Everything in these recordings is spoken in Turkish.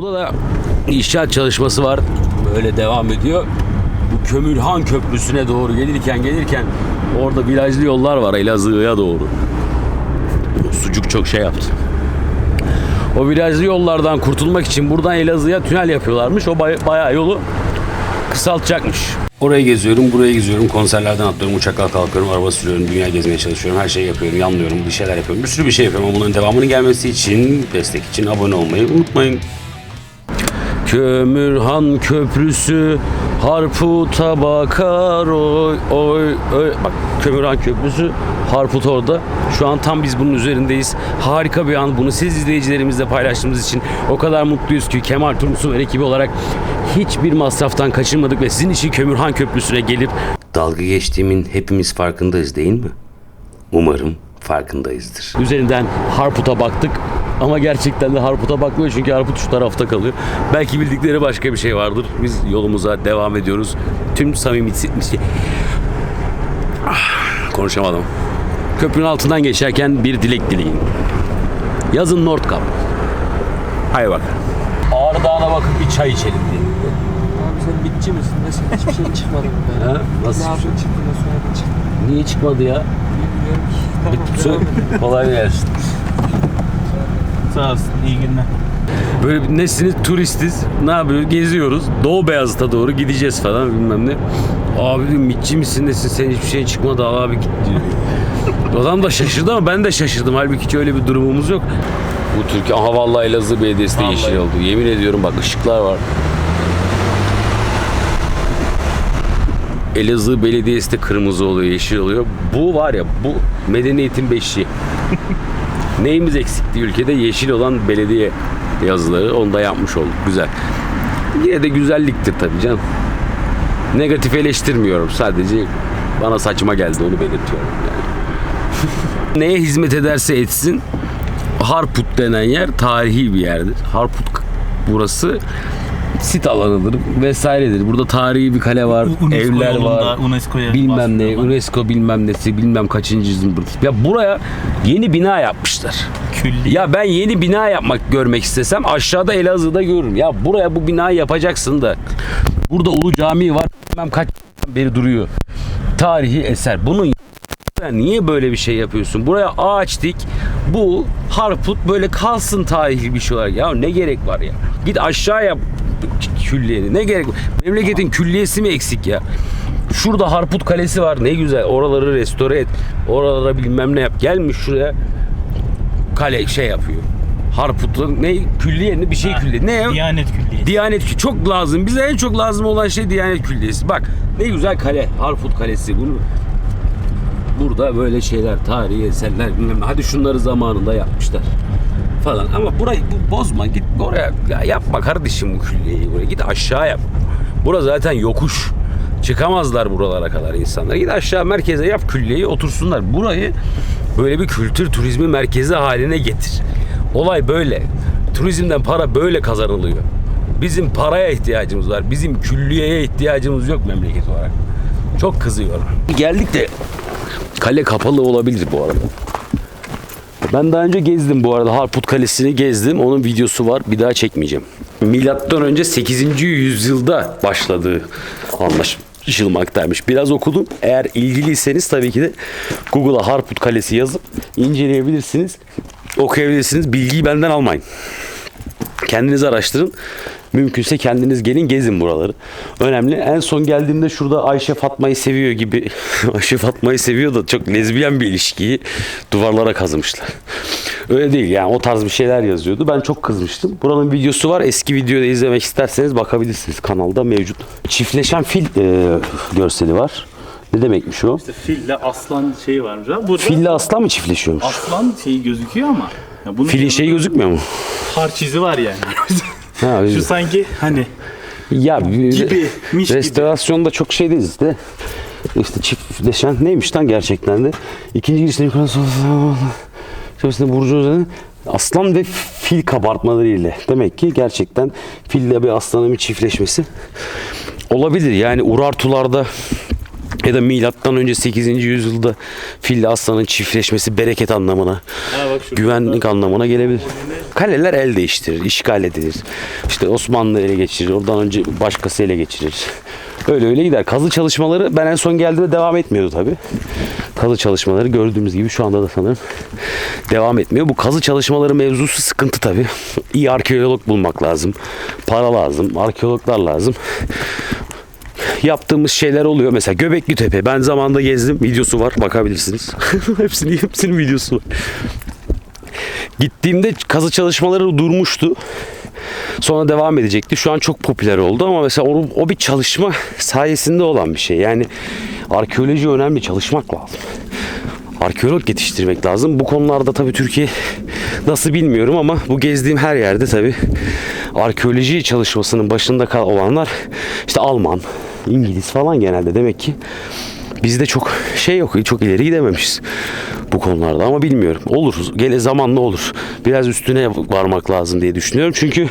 Burada da inşaat çalışması var. Böyle devam ediyor. Bu Kömürhan Köprüsü'ne doğru gelirken gelirken orada virajlı yollar var Elazığ'a doğru. Sucuk çok şey yaptı. O virajlı yollardan kurtulmak için buradan Elazığ'a tünel yapıyorlarmış. O bay- bayağı yolu kısaltacakmış. Oraya geziyorum, buraya geziyorum, konserlerden atlıyorum, uçaklar kalkıyorum, araba sürüyorum, dünya gezmeye çalışıyorum, her şeyi yapıyorum, yanlıyorum, bir şeyler yapıyorum, bir sürü bir şey yapıyorum ama bunların devamının gelmesi için, destek için abone olmayı unutmayın. Kömürhan Köprüsü Harput'a bakar oy oy oy. Bak Kömürhan Köprüsü Harput orada. Şu an tam biz bunun üzerindeyiz. Harika bir an. Bunu siz izleyicilerimizle paylaştığımız için o kadar mutluyuz ki Kemal Turmusu ve ekibi olarak hiçbir masraftan kaçınmadık ve sizin için Kömürhan Köprüsü'ne gelip dalga geçtiğimin hepimiz farkındayız değil mi? Umarım farkındayızdır. Üzerinden Harput'a baktık ama gerçekten de Harput'a bakmıyor çünkü Harput şu tarafta kalıyor. Belki bildikleri başka bir şey vardır. Biz yolumuza devam ediyoruz. Tüm samimiyeti... Ah, konuşamadım. Köprünün altından geçerken bir dilek dileyin. Yazın Nordkap. Hay bak. Ağrı Dağı'na bakıp bir çay içelim diye. Abi sen bitçi misin? Nasıl hiçbir şey çıkmadı mı be? Ha? Nasıl? Yaptın çıktı da sonra çıktı. Niye çıkmadı ya? Bilmiyorum ki. Sö- Kolay gelsin. Sağ olsun. iyi günler. Böyle nesiniz turistiz. Ne yapıyoruz? Geziyoruz. Doğu Beyazıt'a doğru gideceğiz falan bilmem ne. Abi diyor mitçi misin nesin sen hiçbir şey çıkmadı al abi git diyor. Adam da şaşırdı ama ben de şaşırdım. Halbuki hiç öyle bir durumumuz yok. Bu Türkiye aha vallahi Elazığ Belediyesi de yeşil oldu. Yemin ediyorum bak ışıklar var. Elazığ Belediyesi de kırmızı oluyor, yeşil oluyor. Bu var ya bu medeniyetin beşiği. Neyimiz eksikti ülkede? Yeşil olan belediye yazıları. Onu da yapmış olduk. Güzel. Yine de güzelliktir tabii canım. Negatif eleştirmiyorum. Sadece bana saçma geldi onu belirtiyorum. Yani. Neye hizmet ederse etsin Harput denen yer tarihi bir yerdir. Harput burası sit alanıdır vesairedir. Burada tarihi bir kale var, UNESCO evler yolunda var. UNESCO'ya bilmem ne, başvuruyorlar. UNESCO bilmem nesi, bilmem kaçıncı zımbırt. Ya buraya yeni bina yapmışlar. Külli. Ya ben yeni bina yapmak görmek istesem aşağıda Elazığ'da görürüm. Ya buraya bu binayı yapacaksın da burada Ulu Cami var. Bilmem kaç beri duruyor. Tarihi eser. Bunun niye böyle bir şey yapıyorsun? Buraya ağaç dik. Bu harput böyle kalsın tarihi bir şey olarak. Ya ne gerek var ya? Git aşağı yap külliyeni. Ne gerek var? Memleketin külliyesi mi eksik ya? Şurada Harput Kalesi var. Ne güzel. Oraları restore et. Oralara bilmem ne yap. Gelmiş şuraya kale şey yapıyor. Harput'un ne külliye bir şey külliye. Ne ya? Diyanet Külliyesi. Diyanet Kü- çok lazım. Bize en çok lazım olan şey Diyanet Külliyesi. Bak ne güzel kale. Harput Kalesi. Bunu burada böyle şeyler, tarihi eserler bilmem. ne. Hadi şunları zamanında yapmışlar falan. Ama burayı bu, bozma. Git oraya ya yapma kardeşim bu külliyeyi buraya. Git aşağı yap. Bura zaten yokuş. Çıkamazlar buralara kadar insanlar. Git aşağı merkeze yap külliyeyi otursunlar. Burayı böyle bir kültür turizmi merkezi haline getir. Olay böyle. Turizmden para böyle kazanılıyor. Bizim paraya ihtiyacımız var. Bizim külliyeye ihtiyacımız yok memleket olarak. Çok kızıyorum. Geldik de kale kapalı olabilir bu arada. Ben daha önce gezdim bu arada. Harput Kalesi'ni gezdim. Onun videosu var. Bir daha çekmeyeceğim. Milattan önce 8. yüzyılda başladığı anlaşılmaktaymış. Biraz okudum. Eğer ilgiliyseniz tabii ki de Google'a Harput Kalesi yazıp inceleyebilirsiniz. Okuyabilirsiniz. Bilgiyi benden almayın. Kendiniz araştırın. Mümkünse kendiniz gelin gezin buraları. Önemli. En son geldiğimde şurada Ayşe Fatma'yı seviyor gibi. Ayşe Fatma'yı seviyor da çok lezbiyen bir ilişkiyi duvarlara kazımışlar. Öyle değil yani o tarz bir şeyler yazıyordu. Ben çok kızmıştım. Buranın videosu var. Eski videoda izlemek isterseniz bakabilirsiniz. Kanalda mevcut. Çiftleşen fil e, görseli var. Ne demekmiş o? İşte fille aslan şeyi varmış ha. Burada Fille aslan mı çiftleşiyormuş? aslan şeyi gözüküyor ama. Ya bunun Filin şeyi gözükmüyor mu? Harç izi var yani. Ha, Şu sanki hani Ya bir- Gibi, miş gibi. restorasyonda çok şey değiliz de. İşte çiftleşen neymiş lan gerçekten de. İkinci girişte yukarı sol Çevresinde burcu üzerine aslan ve fil kabartmaları ile. Demek ki gerçekten fille bir aslanın bir çiftleşmesi olabilir. Yani Urartularda ya da milattan önce 8. yüzyılda fille aslanın çiftleşmesi bereket anlamına, Ha bak şurada. güvenlik anlamına gelebilir. Kaleler el değiştirir, işgal edilir. İşte Osmanlı ele geçirir, oradan önce başkası ele geçirir. Öyle öyle gider. Kazı çalışmaları ben en son geldiğimde devam etmiyordu tabi. Kazı çalışmaları gördüğümüz gibi şu anda da sanırım devam etmiyor. Bu kazı çalışmaları mevzusu sıkıntı tabi. İyi arkeolog bulmak lazım. Para lazım, arkeologlar lazım yaptığımız şeyler oluyor. Mesela Göbekli Tepe. Ben zamanında gezdim. Videosu var. Bakabilirsiniz. hepsinin, hepsinin videosu var. Gittiğimde kazı çalışmaları durmuştu. Sonra devam edecekti. Şu an çok popüler oldu ama mesela o, o bir çalışma sayesinde olan bir şey. Yani arkeoloji önemli. Çalışmak lazım. Arkeolog yetiştirmek lazım. Bu konularda tabii Türkiye nasıl bilmiyorum ama bu gezdiğim her yerde tabii arkeoloji çalışmasının başında olanlar işte Alman, İngiliz falan genelde demek ki bizde çok şey yok, çok ileri gidememişiz bu konularda ama bilmiyorum. Olur, gele zamanla olur. Biraz üstüne varmak lazım diye düşünüyorum. Çünkü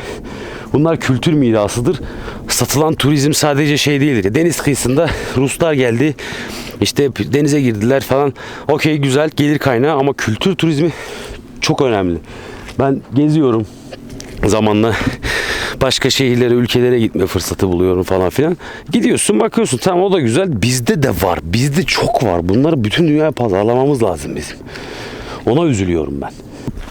bunlar kültür mirasıdır. Satılan turizm sadece şey değildir. Deniz kıyısında Ruslar geldi. işte denize girdiler falan. Okey güzel gelir kaynağı ama kültür turizmi çok önemli. Ben geziyorum zamanla başka şehirlere, ülkelere gitme fırsatı buluyorum falan filan. Gidiyorsun bakıyorsun tamam o da güzel. Bizde de var. Bizde çok var. Bunları bütün dünyaya pazarlamamız lazım bizim. Ona üzülüyorum ben.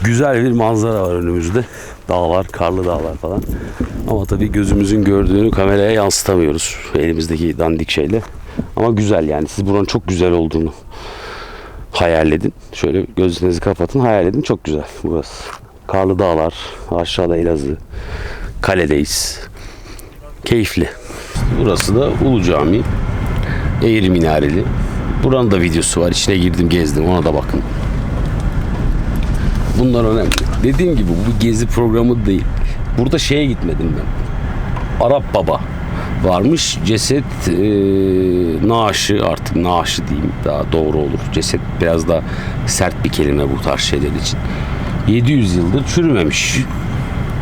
Güzel bir manzara var önümüzde. Dağlar, karlı dağlar falan. Ama tabii gözümüzün gördüğünü kameraya yansıtamıyoruz. Elimizdeki dandik şeyle. Ama güzel yani. Siz buranın çok güzel olduğunu hayal edin. Şöyle gözlerinizi kapatın. Hayal edin. Çok güzel burası. Karlı dağlar. Aşağıda Elazığ. Kaledeyiz. Keyifli. Burası da Ulu Cami. Eğri minareli. Buranın da videosu var. İçine girdim gezdim. Ona da bakın. Bunlar önemli. Dediğim gibi bu gezi programı değil. Burada şeye gitmedim ben. Arap Baba varmış. Ceset e, naaşı artık naaşı diyeyim daha doğru olur. Ceset biraz da sert bir kelime bu tarz şeyler için. 700 yıldır çürümemiş.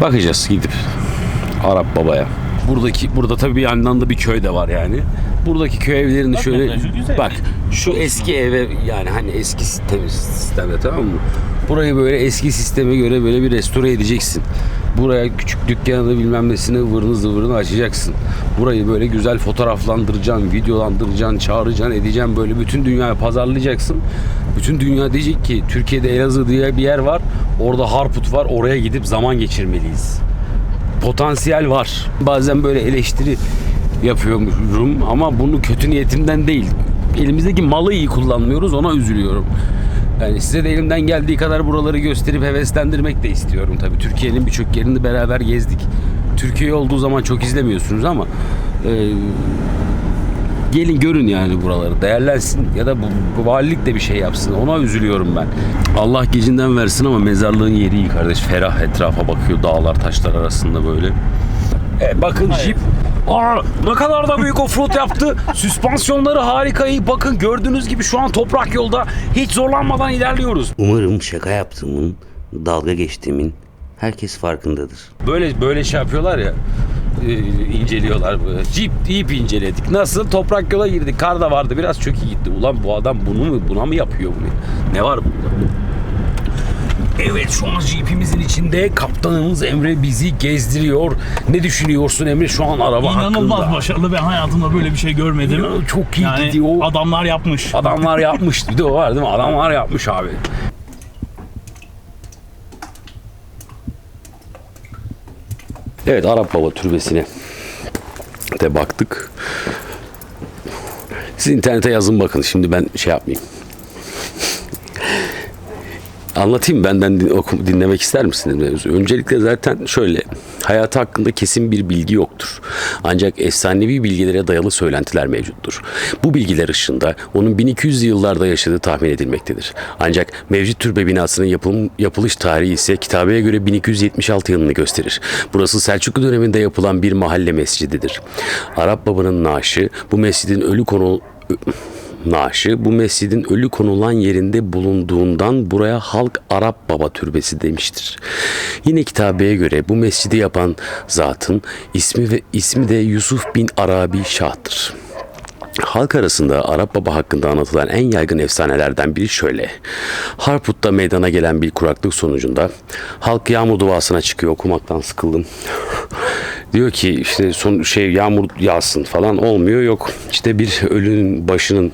Bakacağız gidip Arap Baba'ya. Buradaki burada tabii bir yandan da bir köy de var yani. Buradaki köy evlerini şöyle metrajı güzel. bak şu eski eve yani hani eski sistemi sistemde tamam mı? Burayı böyle eski sisteme göre böyle bir restore edeceksin. Buraya küçük dükkanını bilmem nesini vırını zıvırını açacaksın. Burayı böyle güzel fotoğraflandıracaksın, videolandıracaksın, çağıracaksın, edeceksin böyle bütün dünyaya pazarlayacaksın. Bütün dünya diyecek ki Türkiye'de Elazığ diye bir yer var. Orada Harput var. Oraya gidip zaman geçirmeliyiz potansiyel var. Bazen böyle eleştiri yapıyorum ama bunu kötü niyetimden değil. Elimizdeki malı iyi kullanmıyoruz ona üzülüyorum. Yani size de elimden geldiği kadar buraları gösterip heveslendirmek de istiyorum tabii. Türkiye'nin birçok yerini beraber gezdik. Türkiye olduğu zaman çok izlemiyorsunuz ama e, gelin görün yani buraları değerlensin ya da bu, bu valilik de bir şey yapsın ona üzülüyorum ben. Allah gecinden versin ama mezarlığın yeri iyi kardeş ferah etrafa bakıyor dağlar taşlar arasında böyle. E, bakın Jeep Aa, ne kadar da büyük offroad yaptı. Süspansiyonları harika iyi. Bakın gördüğünüz gibi şu an toprak yolda hiç zorlanmadan ilerliyoruz. Umarım şaka yaptığımın, dalga geçtiğimin herkes farkındadır. Böyle böyle şey yapıyorlar ya inceliyorlar böyle. Jeep Jeep inceledik. Nasıl? Toprak yola girdik. Kar da vardı. Biraz çökü gitti. Ulan bu adam bunu mu buna mı yapıyor bunu? Ne var bunda? Evet şu an Jeep'imizin içinde kaptanımız Emre bizi gezdiriyor. Ne düşünüyorsun Emre şu an araba İnanılmaz hakkında? başarılı. Ben hayatımda böyle bir şey görmedim. Ya, çok iyi yani gidiyor. Adamlar yapmış. Adamlar yapmış. Bir de o var değil mi? Adamlar yapmış abi. Evet Arap Baba Türbesi'ne de baktık. Siz internete yazın bakın. Şimdi ben şey yapmayayım. Anlatayım benden din- dinlemek ister misiniz? Öncelikle zaten şöyle hayatı hakkında kesin bir bilgi yoktur. Ancak efsanevi bilgilere dayalı söylentiler mevcuttur. Bu bilgiler ışığında onun 1200 yıllarda yaşadığı tahmin edilmektedir. Ancak mevcut türbe binasının yapım, yapılış tarihi ise kitabeye göre 1276 yılını gösterir. Burası Selçuklu döneminde yapılan bir mahalle mescididir. Arap babanın naaşı bu mescidin ölü konu naaşı bu mescidin ölü konulan yerinde bulunduğundan buraya halk Arap Baba Türbesi demiştir. Yine kitabeye göre bu mescidi yapan zatın ismi ve ismi de Yusuf bin Arabi Şah'tır. Halk arasında Arap Baba hakkında anlatılan en yaygın efsanelerden biri şöyle. Harput'ta meydana gelen bir kuraklık sonucunda halk yağmur duasına çıkıyor okumaktan sıkıldım. Diyor ki işte son şey yağmur yağsın falan olmuyor yok. İşte bir ölünün başının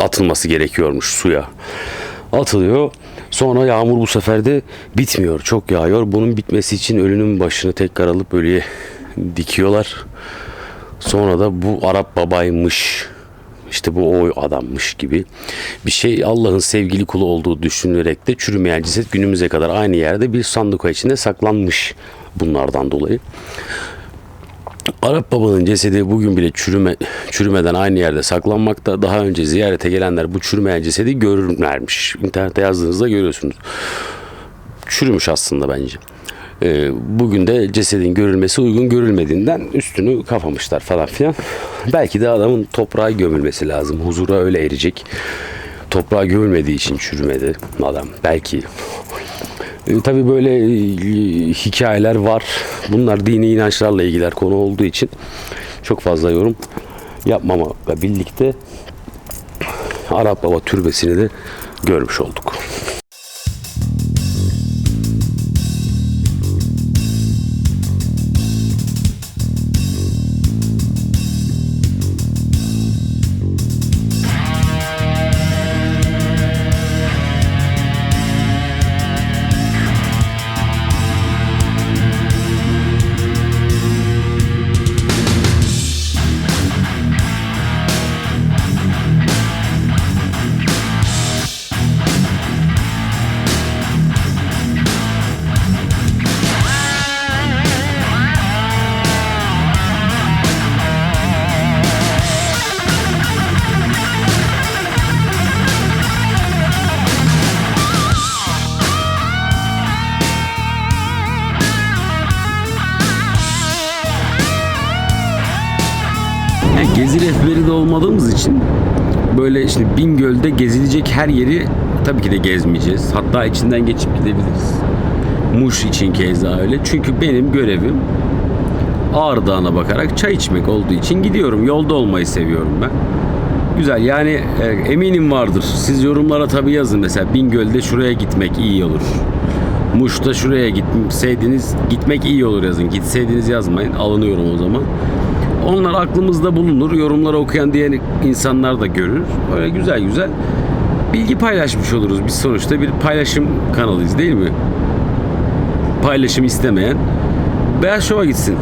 atılması gerekiyormuş suya. Atılıyor. Sonra yağmur bu sefer de bitmiyor. Çok yağıyor. Bunun bitmesi için ölünün başını tekrar alıp ölüye dikiyorlar. Sonra da bu Arap babaymış. işte bu o adammış gibi bir şey Allah'ın sevgili kulu olduğu düşünülerek de çürümeyen ceset günümüze kadar aynı yerde bir sanduka içinde saklanmış bunlardan dolayı. Arap babanın cesedi bugün bile çürüme, çürümeden aynı yerde saklanmakta. Daha önce ziyarete gelenler bu çürümeyen cesedi görürlermiş. İnternette yazdığınızda görüyorsunuz. Çürümüş aslında bence. Ee, bugün de cesedin görülmesi uygun görülmediğinden üstünü kapamışlar falan filan. Belki de adamın toprağa gömülmesi lazım. Huzura öyle erecek. Toprağa gömülmediği için çürümedi adam. Belki e, Tabii böyle e, hikayeler var. Bunlar dini inançlarla ilgiler konu olduğu için çok fazla yorum yapmamakla birlikte Arap Baba türbesini de görmüş olduk. İşte Bingöl'de gezilecek her yeri tabii ki de gezmeyeceğiz. Hatta içinden geçip gidebiliriz. Muş için keza öyle. Çünkü benim görevim Ağrı Dağı'na bakarak çay içmek olduğu için gidiyorum. Yolda olmayı seviyorum ben. Güzel yani e, eminim vardır. Siz yorumlara tabii yazın mesela Bingöl'de şuraya gitmek iyi olur. Muş'ta şuraya gitseydiniz gitmek iyi olur yazın. Gitseydiniz yazmayın. Alınıyorum o zaman. Onlar aklımızda bulunur. Yorumları okuyan diğer insanlar da görür. Öyle güzel güzel bilgi paylaşmış oluruz. Biz sonuçta bir paylaşım kanalıyız değil mi? Paylaşım istemeyen Beyaz Şov'a gitsin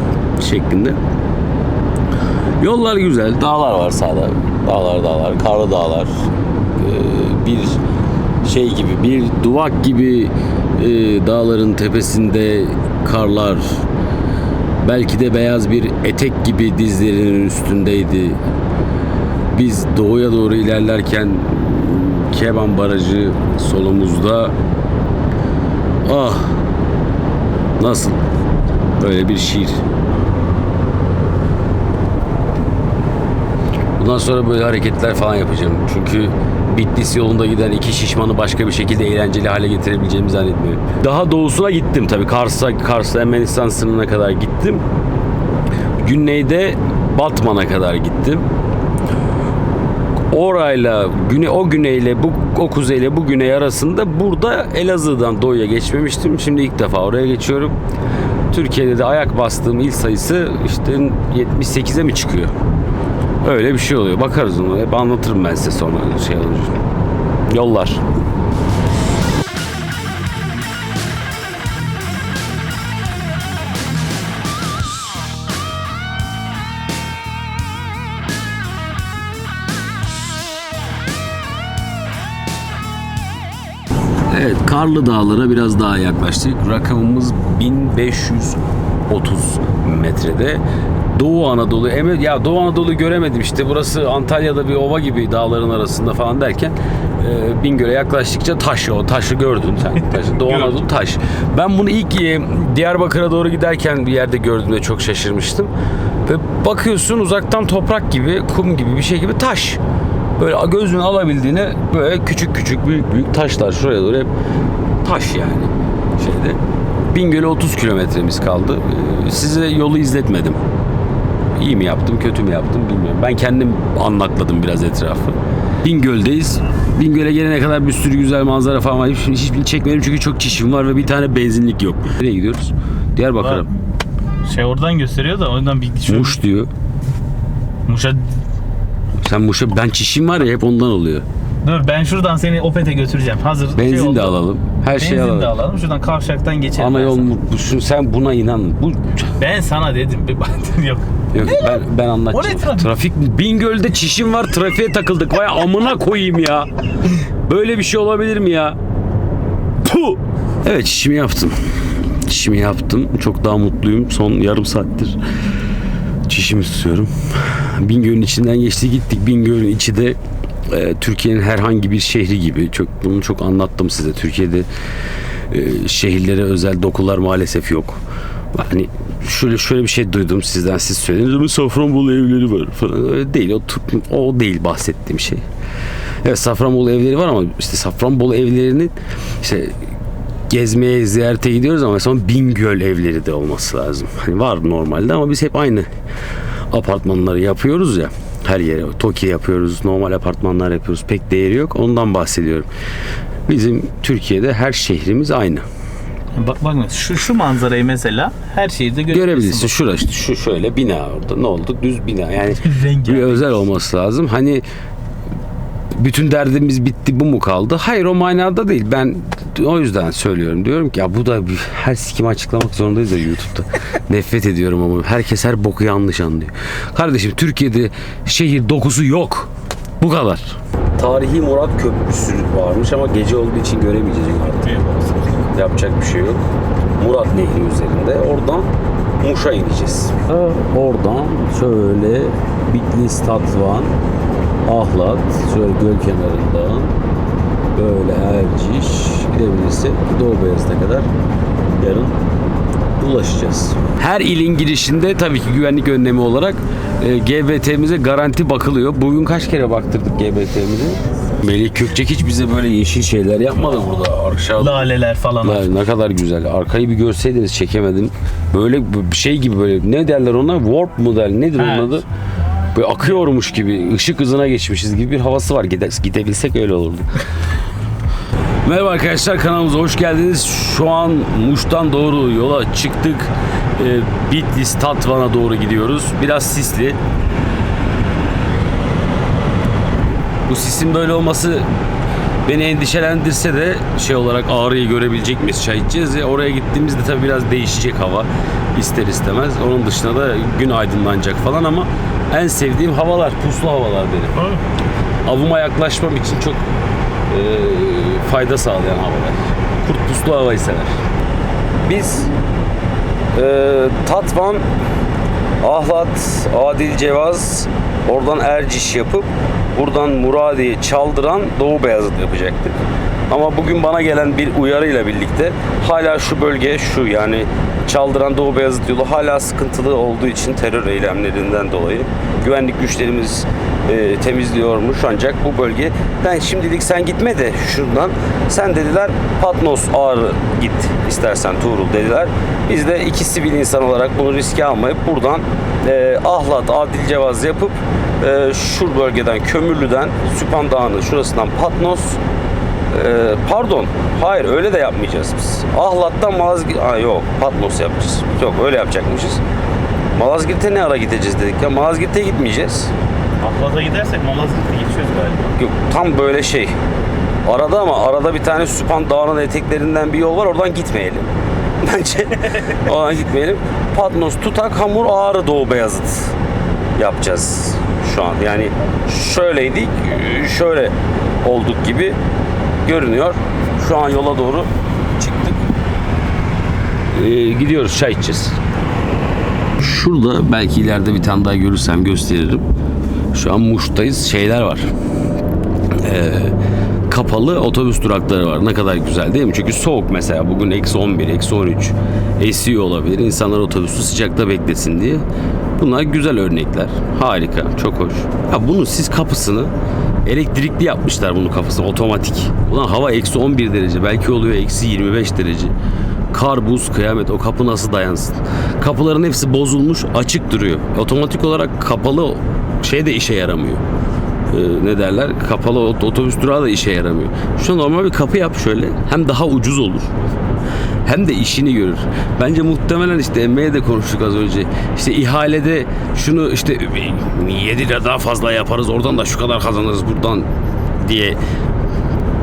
şeklinde. Yollar güzel. Dağlar var sağda. Dağlar dağlar. Karlı dağlar. Ee, bir şey gibi bir duvak gibi e, dağların tepesinde karlar belki de beyaz bir etek gibi dizlerinin üstündeydi. Biz doğuya doğru ilerlerken Keban Barajı solumuzda ah nasıl böyle bir şiir Bundan sonra böyle hareketler falan yapacağım. Çünkü Bitlis yolunda giden iki şişmanı başka bir şekilde eğlenceli hale getirebileceğimi zannetmiyorum. Daha doğusuna gittim tabii. Kars'a, Kars'a Ermenistan sınırına kadar gittim. Güneyde Batman'a kadar gittim. Orayla güne o güneyle bu o kuzeyle bu güney arasında burada Elazığ'dan doğuya geçmemiştim. Şimdi ilk defa oraya geçiyorum. Türkiye'de de ayak bastığım il sayısı işte 78'e mi çıkıyor? Öyle bir şey oluyor. Bakarız onu. Hep anlatırım ben size sonra şey olunca. Yollar. Evet, Karlı Dağlara biraz daha yaklaştık. Rakamımız 1530 metrede. Doğu Anadolu, evet ya Doğu Anadolu göremedim işte burası Antalya'da bir ova gibi dağların arasında falan derken e, Bingöl'e yaklaştıkça taş o taşı gördün sen taşı Doğu Anadolu taş. Ben bunu ilk e, Diyarbakır'a doğru giderken bir yerde gördüğümde çok şaşırmıştım. Ve bakıyorsun uzaktan toprak gibi, kum gibi bir şey gibi taş. Böyle gözünü alabildiğine böyle küçük küçük büyük büyük taşlar şuraya doğru hep taş yani şeyde. Bingöl'e 30 kilometremiz kaldı. Ee, Size yolu izletmedim. İyi mi yaptım, kötü mü yaptım bilmiyorum. Ben kendim anlakladım biraz etrafı. Bingöl'deyiz. Bingöl'e gelene kadar bir sürü güzel manzara falan var. Hiç, hiçbirini çekmedim çünkü çok çişim var ve bir tane benzinlik yok. Nereye gidiyoruz? Diyarbakır'a. Şey oradan gösteriyor da ondan bir şöyle Muş diyor. Muş'a Sen Muş'a ben çişim var ya hep ondan oluyor. Dur ben şuradan seni Opet'e götüreceğim. Hazır şey Benzin oldu. de alalım. Her şeyi Benzin alalım. de alalım. Şuradan kavşaktan geçelim. Ana ben yol sana. mu? Bu- Sen buna inan. Bu Ben sana dedim. Bir baktın yok. Yok ben ben anlatacağım. O ne trafik? Trafik Bingöl'de çişim var. Trafiğe takıldık. Vay amına koyayım ya. Böyle bir şey olabilir mi ya? Puh. Evet çişimi yaptım. Çişimi yaptım. Çok daha mutluyum. Son yarım saattir çişimi tutuyorum. Bingöl'ün içinden geçti gittik. Bingöl'ün içi de e, Türkiye'nin herhangi bir şehri gibi. Çok bunu çok anlattım size. Türkiye'de e, şehirlere özel dokular maalesef yok. Hani şöyle şöyle bir şey duydum sizden siz söylediniz Safranbolu evleri var falan. Öyle değil o, o değil bahsettiğim şey. Evet Safranbolu evleri var ama işte Safranbolu evlerinin işte gezmeye, ziyarete gidiyoruz ama mesela Bingöl evleri de olması lazım. Hani var normalde ama biz hep aynı apartmanları yapıyoruz ya her yere. TOKİ yapıyoruz, normal apartmanlar yapıyoruz. Pek değeri yok. Ondan bahsediyorum. Bizim Türkiye'de her şehrimiz aynı. Bak bak şu şu manzarayı mesela her şehirde görebilirsin. Görebilirsin. Şurası işte şu şöyle bina orada. Ne oldu? Düz bina. Yani bir özel olması lazım. Hani bütün derdimiz bitti bu mu kaldı? Hayır o manada değil. Ben o yüzden söylüyorum. Diyorum ki ya bu da bir, her sikimi açıklamak zorundayız ya YouTube'da. Nefret ediyorum ama herkes her boku yanlış anlıyor. Kardeşim Türkiye'de şehir dokusu yok. Bu kadar. Tarihi Murat Köprüsü varmış ama gece olduğu için göremeyeceğiz artık. Yapacak bir şey yok. Murat Nehri üzerinde. Oradan Muş'a ineceğiz. Oradan şöyle Bitlis, Tatvan, Ahlat, şöyle göl kenarından böyle Erciş gidebilirsek Doğu Beyazıt'a kadar yarın ulaşacağız. Her ilin girişinde tabii ki güvenlik önlemi olarak e, GBT'mize garanti bakılıyor. Bugün kaç kere baktırdık GBT'mize? Melih Kökçek hiç bize böyle yeşil şeyler yapmadı burada. Aşağıda Laleler falan. Lan ne kadar güzel. Arkayı bir görseydiniz çekemedim. Böyle bir şey gibi böyle ne derler ona? Warp mu der? Nedir onun Evet. adı? Böyle akıyormuş gibi, ışık hızına geçmişiz gibi bir havası var. Gide, gidebilsek öyle olurdu. Merhaba arkadaşlar kanalımıza hoş geldiniz. Şu an Muş'tan doğru yola çıktık. Ee, Bitlis Tatvan'a doğru gidiyoruz. Biraz sisli. Bu sisin böyle olması beni endişelendirse de şey olarak ağrıyı görebilecek miyiz çay içeceğiz ya oraya gittiğimizde tabii biraz değişecek hava ister istemez. Onun dışında da gün aydınlanacak falan ama en sevdiğim havalar puslu havalar benim. Avıma yaklaşmam için çok e, fayda sağlayan havalar. Kurt puslu havayı sever. Biz e, Tatvan Ahlat, Adil Cevaz, oradan Erciş yapıp buradan Muradiye Çaldıran Doğu Beyazıt yapacaktık. Ama bugün bana gelen bir uyarıyla birlikte hala şu bölge şu yani Çaldıran Doğu Beyazıt yolu hala sıkıntılı olduğu için terör eylemlerinden dolayı güvenlik güçlerimiz e, temizliyormuş ancak bu bölge ben şimdilik sen gitme de şuradan sen dediler Patnos Ağrı git istersen Tuğrul dediler. Biz de iki sivil insan olarak bunu riske almayıp buradan e, Ahlat Adil Cevaz yapıp e, şu bölgeden Kömürlü'den Süphan Dağı'nın şurasından Patnos e, pardon hayır öyle de yapmayacağız biz. Ahlat'tan Malazgirt Aa, yok Patnos yapacağız. Yok öyle yapacakmışız. Malazgirt'e ne ara gideceğiz dedik ya. Malazgirt'e gitmeyeceğiz. Ahlat'a gidersek Malazgirt'e geçiyoruz galiba. Yok tam böyle şey. Arada ama arada bir tane Süphan Dağı'nın eteklerinden bir yol var oradan gitmeyelim. Bence oradan gitmeyelim. Patnos, Tutak, Hamur, Ağrı, Doğu Beyazıt yapacağız şu an. Yani şöyleydik, şöyle olduk gibi görünüyor. Şu an yola doğru çıktık. Ee, gidiyoruz çay içeceğiz. Şurada belki ileride bir tane daha görürsem gösteririm. Şu an Muş'tayız. Şeyler var. Ee, kapalı otobüs durakları var. Ne kadar güzel değil mi? Çünkü soğuk mesela. Bugün eksi 11, eksi 13. Esiyor olabilir. İnsanlar otobüsü sıcakta beklesin diye. Bunlar güzel örnekler. Harika. Çok hoş. Ha bunun siz kapısını elektrikli yapmışlar bunun kapısını otomatik. Ulan hava eksi 11 derece. Belki oluyor eksi 25 derece. Kar, buz, kıyamet. O kapı nasıl dayansın? Kapıların hepsi bozulmuş, açık duruyor. Otomatik olarak kapalı şey de işe yaramıyor. Ee, ne derler? Kapalı ot- otobüs durağı da işe yaramıyor. Şu normal bir kapı yap şöyle. Hem daha ucuz olur. Hem de işini görür. Bence muhtemelen işte Emre'ye de konuştuk az önce. İşte ihalede şunu işte 7 lira daha fazla yaparız. Oradan da şu kadar kazanırız buradan diye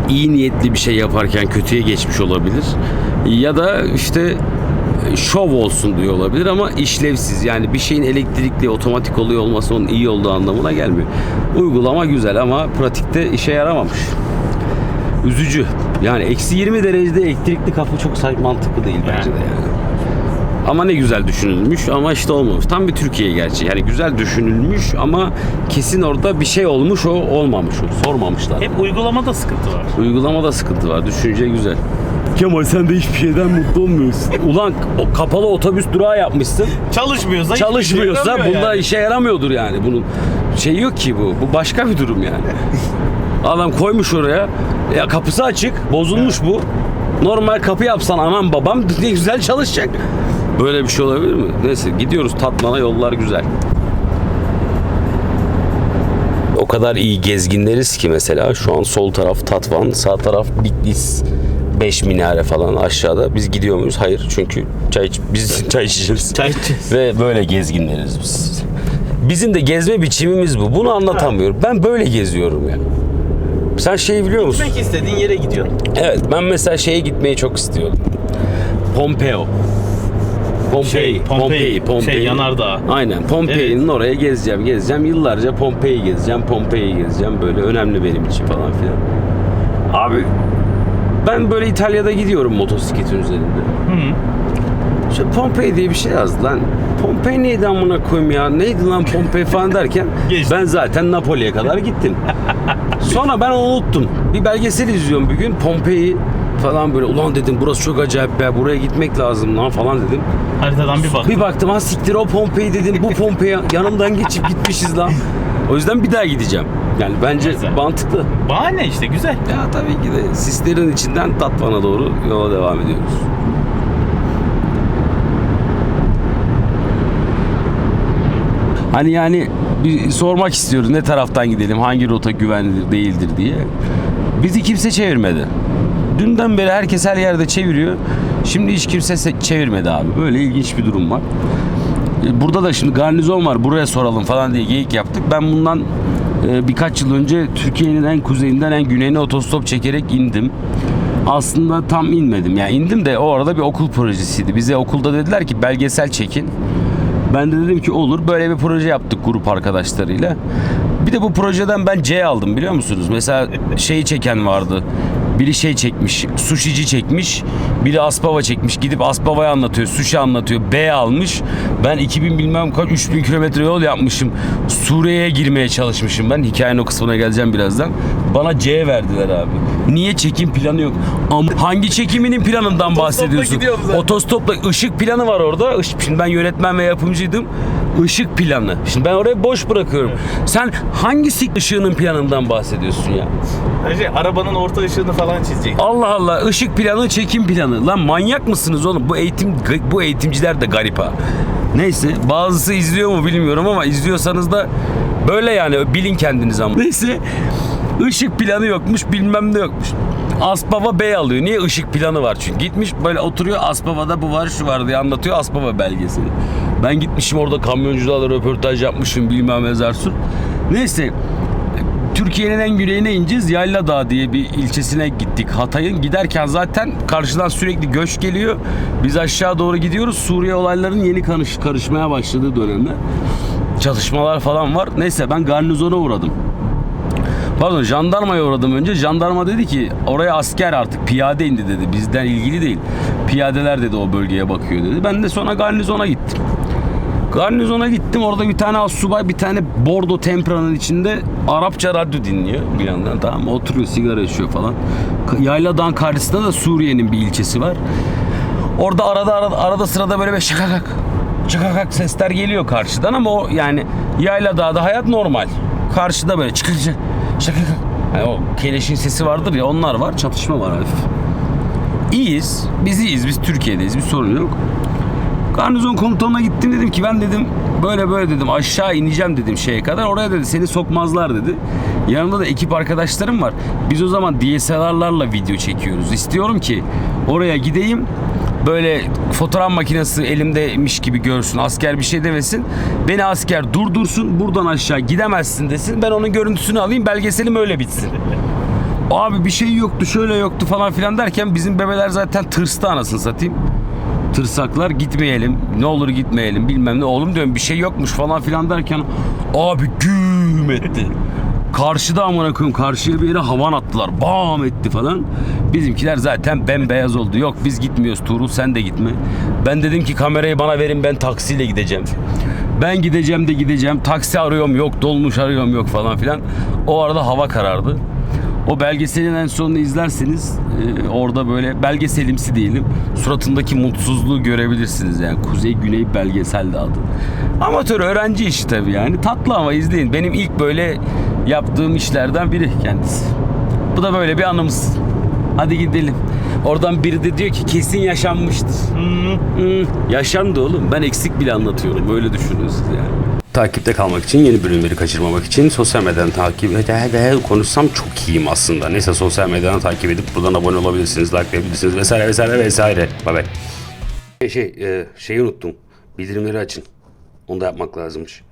iyi niyetli bir şey yaparken kötüye geçmiş olabilir. Ya da işte şov olsun diyor olabilir ama işlevsiz. Yani bir şeyin elektrikli, otomatik oluyor olması onun iyi olduğu anlamına gelmiyor. Uygulama güzel ama pratikte işe yaramamış. Üzücü. Yani eksi 20 derecede elektrikli kapı çok say- mantıklı değil bence de yani. Ama ne güzel düşünülmüş ama işte olmamış. Tam bir Türkiye gerçeği. Yani güzel düşünülmüş ama kesin orada bir şey olmuş o olmamış o. Sormamışlar. Hep uygulamada sıkıntı var. Uygulamada sıkıntı var. Düşünce güzel. Kemal sen de hiçbir şeyden mutlu olmuyorsun. Ulan o kapalı otobüs durağı yapmışsın. Çalışmıyorsa hiçbir Çalışmıyorsa şey yaramıyor bunda yani. işe yaramıyordur yani. Bunun şey yok ki bu. Bu başka bir durum yani. Adam koymuş oraya. Ya kapısı açık. Bozulmuş bu. Normal kapı yapsan anam babam ne güzel çalışacak. Böyle bir şey olabilir mi? Neyse gidiyoruz Tatman'a yollar güzel. O kadar iyi gezginleriz ki mesela şu an sol taraf Tatvan, sağ taraf Bitlis. 5 minare falan aşağıda. Biz gidiyor muyuz? Hayır. Çünkü çay iç- biz çay içeceğiz. Çay içeceğiz. Ve böyle gezginleriz biz. Bizim de gezme biçimimiz bu. Bunu anlatamıyorum. Ben böyle geziyorum ya. Sen şeyi biliyor musun? Gitmek istediğin yere gidiyorsun. Evet ben mesela şeye gitmeyi çok istiyordum. Pompeo. Pompei, Şey, Pompei, şey, yanardağ. Aynen Pompei'nin oraya gezeceğim, gezeceğim. Yıllarca Pompei gezeceğim, Pompei gezeceğim. Böyle önemli benim için falan filan. Abi ben böyle İtalya'da gidiyorum motosikletin üzerinde. İşte Pompei diye bir şey yazdı lan. Pompei neydi amına koyayım ya? Neydi lan Pompei falan derken ben zaten Napoli'ye kadar gittim. Sonra ben onu unuttum. Bir belgesel izliyorum bir gün. Pompei falan böyle ulan dedim burası çok acayip be buraya gitmek lazım lan falan dedim. Haritadan bir bak. Bir baktım ha siktir o Pompei dedim bu Pompei yanımdan geçip gitmişiz lan. O yüzden bir daha gideceğim. Yani bence Güzel. mantıklı. Bahane işte güzel. Ya tabii ki de sislerin içinden Tatvan'a doğru yola devam ediyoruz. Hani yani bir sormak istiyoruz ne taraftan gidelim, hangi rota güvenilir değildir diye. Bizi kimse çevirmedi. Dünden beri herkes her yerde çeviriyor. Şimdi hiç kimse se- çevirmedi abi. Böyle ilginç bir durum var. E, Burada da şimdi garnizon var buraya soralım falan diye geyik yaptık. Ben bundan e, birkaç yıl önce Türkiye'nin en kuzeyinden en güneyine otostop çekerek indim. Aslında tam inmedim. Yani indim de o arada bir okul projesiydi. Bize okulda dediler ki belgesel çekin. Ben de dedim ki olur. Böyle bir proje yaptık grup arkadaşlarıyla. Bir de bu projeden ben C aldım biliyor musunuz? Mesela şeyi çeken vardı. Biri şey çekmiş, sushici çekmiş. Biri Aspava çekmiş. Gidip Aspava'yı anlatıyor, sushi anlatıyor. B almış. Ben 2000 bilmem kaç 3000 kilometre yol yapmışım. Suriye'ye girmeye çalışmışım ben. Hikayenin o kısmına geleceğim birazdan. Bana C verdiler abi. Niye çekim planı yok? Ama hangi çekiminin planından bahsediyorsun? Otostopla ışık planı var orada. Işık, şimdi ben yönetmen ve yapımcıydım. Işık planı. Şimdi ben orayı boş bırakıyorum. Sen hangi sik ışığının planından bahsediyorsun ya? Şey, arabanın orta ışığını falan çizecek. Allah Allah ışık planı çekim planı. Lan manyak mısınız oğlum? Bu eğitim bu eğitimciler de garip ha. Neyse bazısı izliyor mu bilmiyorum ama izliyorsanız da böyle yani bilin kendiniz ama. Neyse ışık planı yokmuş bilmem ne yokmuş. Aspava Bey alıyor. Niye ışık planı var çünkü. Gitmiş böyle oturuyor Aspava'da bu var şu var diye anlatıyor Aspava belgeseli. Ben gitmişim orada kamyoncularla röportaj yapmışım bilmem Ezarsur. Neyse Türkiye'nin en güneyine ineceğiz. Yayla Dağı diye bir ilçesine gittik Hatay'ın. Giderken zaten karşıdan sürekli göç geliyor. Biz aşağı doğru gidiyoruz. Suriye olaylarının yeni karış, karışmaya başladığı dönemde. Çatışmalar falan var. Neyse ben garnizona uğradım. Pardon jandarmaya uğradım önce. Jandarma dedi ki oraya asker artık piyade indi dedi. Bizden ilgili değil. Piyadeler dedi o bölgeye bakıyor dedi. Ben de sonra garnizona gittim. Garnizona gittim orada bir tane assubay bir tane bordo tempra'nın içinde Arapça radyo dinliyor bir yandan tamam oturuyor sigara içiyor falan. Yayladağ'ın karşısında da Suriye'nin bir ilçesi var. Orada arada arada, arada sırada böyle bir şakakak şakakak sesler geliyor karşıdan ama o yani Yayladağ'da hayat normal. Karşıda böyle çıkık şakakak yani o keleşin sesi vardır ya onlar var çatışma var hafif. İyiyiz. Biz iyiyiz. Biz Türkiye'deyiz. Bir sorun yok. Garnizon komutanına gittim dedim ki ben dedim böyle böyle dedim aşağı ineceğim dedim şeye kadar. Oraya dedi seni sokmazlar dedi. Yanımda da ekip arkadaşlarım var. Biz o zaman DSLR'larla video çekiyoruz. İstiyorum ki oraya gideyim böyle fotoğraf makinesi elimdemiş gibi görsün. Asker bir şey demesin. Beni asker durdursun. Buradan aşağı gidemezsin desin. Ben onun görüntüsünü alayım. Belgeselim öyle bitsin. Abi bir şey yoktu şöyle yoktu falan filan derken bizim bebeler zaten tırstı anasını satayım. Tırsaklar gitmeyelim ne olur gitmeyelim bilmem ne oğlum diyorum bir şey yokmuş falan filan derken abi güm etti. Karşıda amına koyayım karşıya bir yere havan attılar bam etti falan. Bizimkiler zaten bembeyaz oldu. Yok biz gitmiyoruz Tuğrul sen de gitme. Ben dedim ki kamerayı bana verin ben taksiyle gideceğim. Ben gideceğim de gideceğim. Taksi arıyorum yok dolmuş arıyorum yok falan filan. O arada hava karardı. O belgeselin en sonunu izlerseniz e, orada böyle belgeselimsi diyelim suratındaki mutsuzluğu görebilirsiniz yani Kuzey Güney belgeselde adı. Amatör öğrenci işi tabii yani tatlı ama izleyin. Benim ilk böyle yaptığım işlerden biri kendisi. Bu da böyle bir anımız. Hadi gidelim. Oradan biri de diyor ki kesin yaşanmıştır. Hı, hı. Yaşandı oğlum. Ben eksik bile anlatıyorum. Böyle düşünün siz yani. Takipte kalmak için, yeni bölümleri kaçırmamak için sosyal medyadan takip ede konuşsam çok iyiyim aslında. Neyse sosyal medyadan takip edip buradan abone olabilirsiniz, likelayabilirsiniz vesaire vesaire vesaire. Bay bay. Şey, şey, e, şeyi unuttum. Bildirimleri açın. Onu da yapmak lazımmış.